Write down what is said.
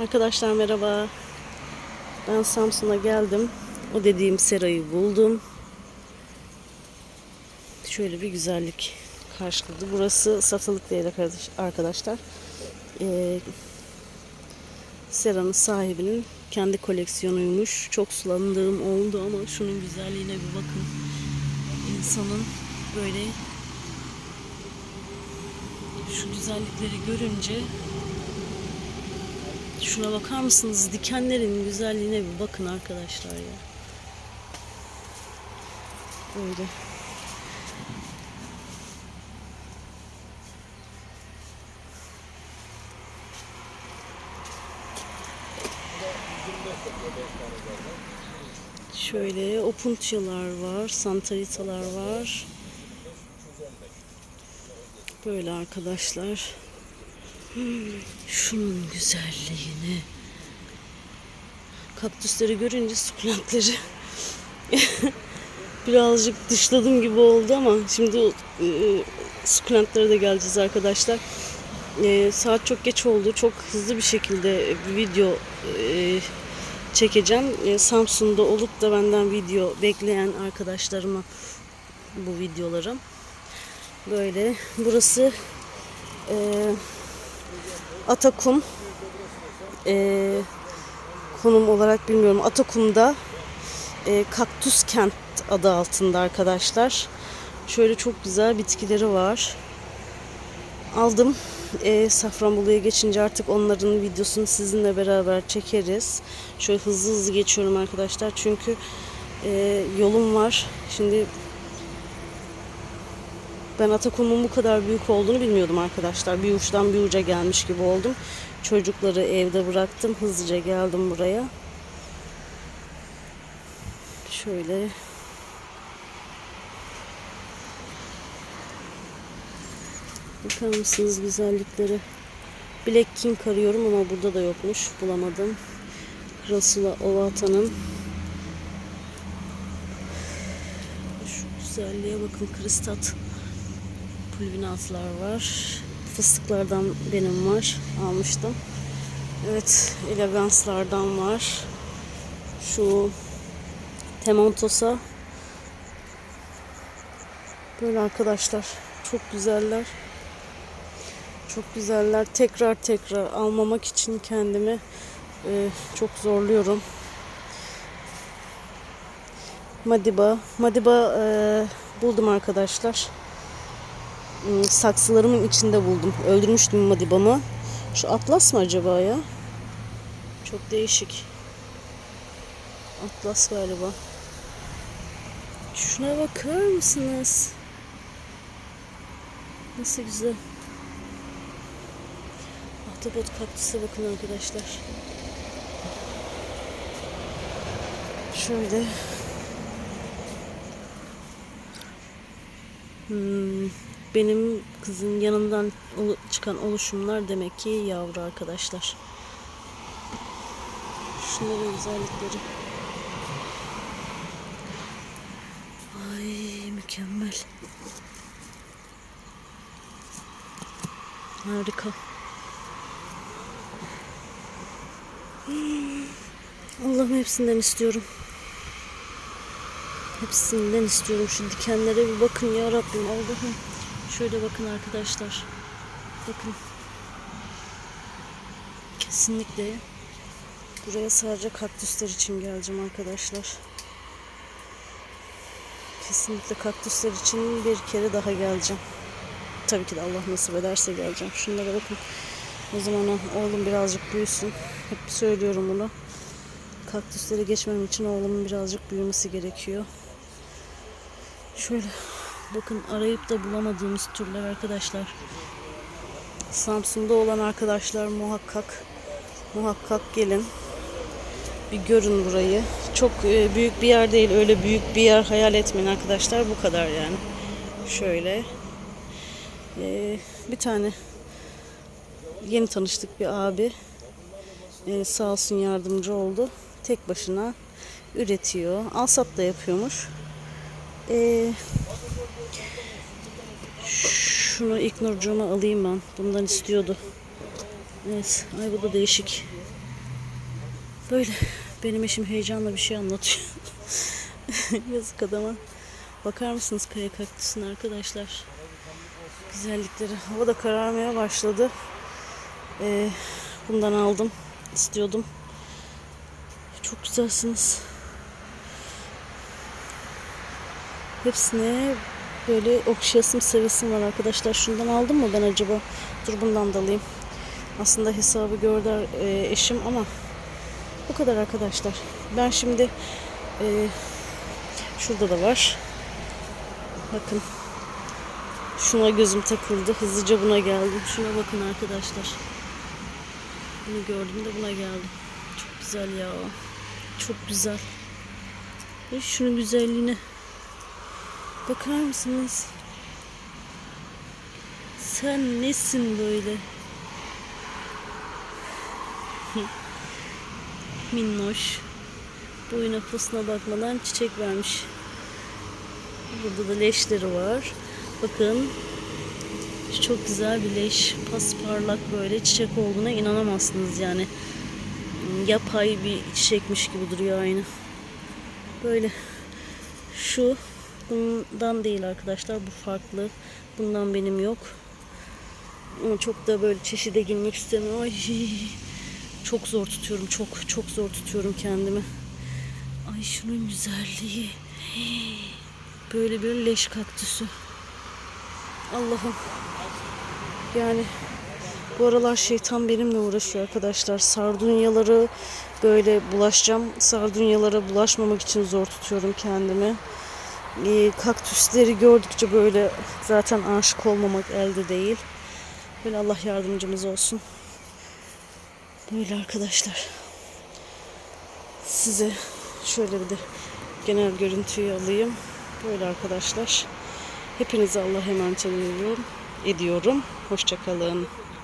Arkadaşlar merhaba. Ben Samsun'a geldim. O dediğim serayı buldum. Şöyle bir güzellik karşıladı. Burası satılık değil arkadaş- arkadaşlar. Ee, seranın sahibinin kendi koleksiyonuymuş. Çok sulandığım oldu ama şunun güzelliğine bir bakın. İnsanın böyle şu güzellikleri görünce Şuna bakar mısınız? Dikenlerin güzelliğine bir bakın arkadaşlar ya. Böyle. Şöyle opuntyalar var, santaritalar var. Böyle arkadaşlar. Şunun güzelliğini. Kaktüsleri görünce sukulentleri birazcık dışladım gibi oldu ama şimdi e, sukulentlere de geleceğiz arkadaşlar. E, saat çok geç oldu. Çok hızlı bir şekilde bir video e, çekeceğim. E, Samsun'da olup da benden video bekleyen arkadaşlarıma bu videolarım. Böyle. Burası eee Atakum eee, konum olarak bilmiyorum. Atakum'da eee, Kaktüs Kent adı altında arkadaşlar. Şöyle çok güzel bitkileri var. Aldım. Eee Safranbolu'ya geçince artık onların videosunu sizinle beraber çekeriz. Şöyle hızlı hızlı geçiyorum arkadaşlar. Çünkü eee, yolum var. Şimdi ben Atakum'un bu kadar büyük olduğunu bilmiyordum arkadaşlar. Bir uçtan bir uca gelmiş gibi oldum. Çocukları evde bıraktım. Hızlıca geldim buraya. Şöyle. Bakar mısınız güzelliklere? Black King arıyorum ama burada da yokmuş. Bulamadım. Rasula Ovata'nın şu güzelliğe bakın kristat pulvinatlar var. Fıstıklardan benim var. Almıştım. Evet, eleganslardan var. Şu Temontosa böyle arkadaşlar çok güzeller. Çok güzeller. Tekrar tekrar almamak için kendimi e, çok zorluyorum. Madiba. Madiba e, buldum arkadaşlar. Hmm, saksılarımın içinde buldum. Öldürmüştüm Madiba'mı. Şu Atlas mı acaba ya? Çok değişik. Atlas galiba. Şuna bakar mısınız? Nasıl güzel. Ahtapot kaktüse bakın arkadaşlar. Şöyle. Hmm, benim kızın yanından çıkan oluşumlar demek ki yavru arkadaşlar. Şunların güzellikleri. Ay mükemmel. Harika. Allah'ım hepsinden istiyorum. Hepsinden istiyorum. Şu dikenlere bir bakın ya Rabbim Allah'ım. Şöyle bakın arkadaşlar. Bakın. Kesinlikle buraya sadece kaktüsler için geleceğim arkadaşlar. Kesinlikle kaktüsler için bir kere daha geleceğim. Tabii ki de Allah nasip ederse geleceğim. Şunlara bakın. O zaman o- oğlum birazcık büyüsün. Hep söylüyorum bunu. Kaktüsleri geçmem için oğlumun birazcık büyümesi gerekiyor. Şöyle bakın arayıp da bulamadığımız türler arkadaşlar. Samsun'da olan arkadaşlar muhakkak muhakkak gelin. Bir görün burayı. Çok e, büyük bir yer değil. Öyle büyük bir yer hayal etmeyin arkadaşlar. Bu kadar yani. Şöyle. E, bir tane yeni tanıştık bir abi. E, sağ olsun yardımcı oldu. Tek başına üretiyor. Alsat da yapıyormuş. E, şunu ilk nurcuğuma alayım ben. Bundan istiyordu. Evet. Ay bu da değişik. Böyle benim eşim heyecanla bir şey anlatıyor. Yazık adama. Bakar mısınız kaya kaktüsüne arkadaşlar? Güzellikleri. Hava da kararmaya başladı. Ee, bundan aldım. istiyordum. Çok güzelsiniz. Hepsine böyle okşayasım sevesim var arkadaşlar. Şundan aldım mı ben acaba? Dur bundan da alayım. Aslında hesabı gördü e, eşim ama bu kadar arkadaşlar. Ben şimdi e, şurada da var. Bakın. Şuna gözüm takıldı. Hızlıca buna geldim. Şuna bakın arkadaşlar. Bunu gördüm de buna geldim. Çok güzel ya. Çok güzel. Şunun güzelliğine bakar mısınız? Sen nesin böyle? Minnoş. Boyuna posuna bakmadan çiçek vermiş. Burada da leşleri var. Bakın. Çok güzel bir leş. Pasparlak böyle çiçek olduğuna inanamazsınız yani. Yapay bir çiçekmiş gibi duruyor aynı. Böyle. Şu bundan değil arkadaşlar. Bu farklı. Bundan benim yok. Ama çok da böyle çeşide girmek istemiyorum. Ay, çok zor tutuyorum. Çok çok zor tutuyorum kendimi. Ay şunun güzelliği. Böyle bir leş kaktüsü. Allah'ım. Yani bu aralar şeytan benimle uğraşıyor arkadaşlar. Sardunyaları böyle bulaşacağım. Sardunyalara bulaşmamak için zor tutuyorum kendimi. Ee, kaktüsleri gördükçe böyle zaten aşık olmamak elde değil. Böyle Allah yardımcımız olsun. Böyle arkadaşlar. Size şöyle bir de genel görüntüyü alayım. Böyle arkadaşlar. Hepinize Allah emanet ediyorum. ediyorum. Hoşçakalın.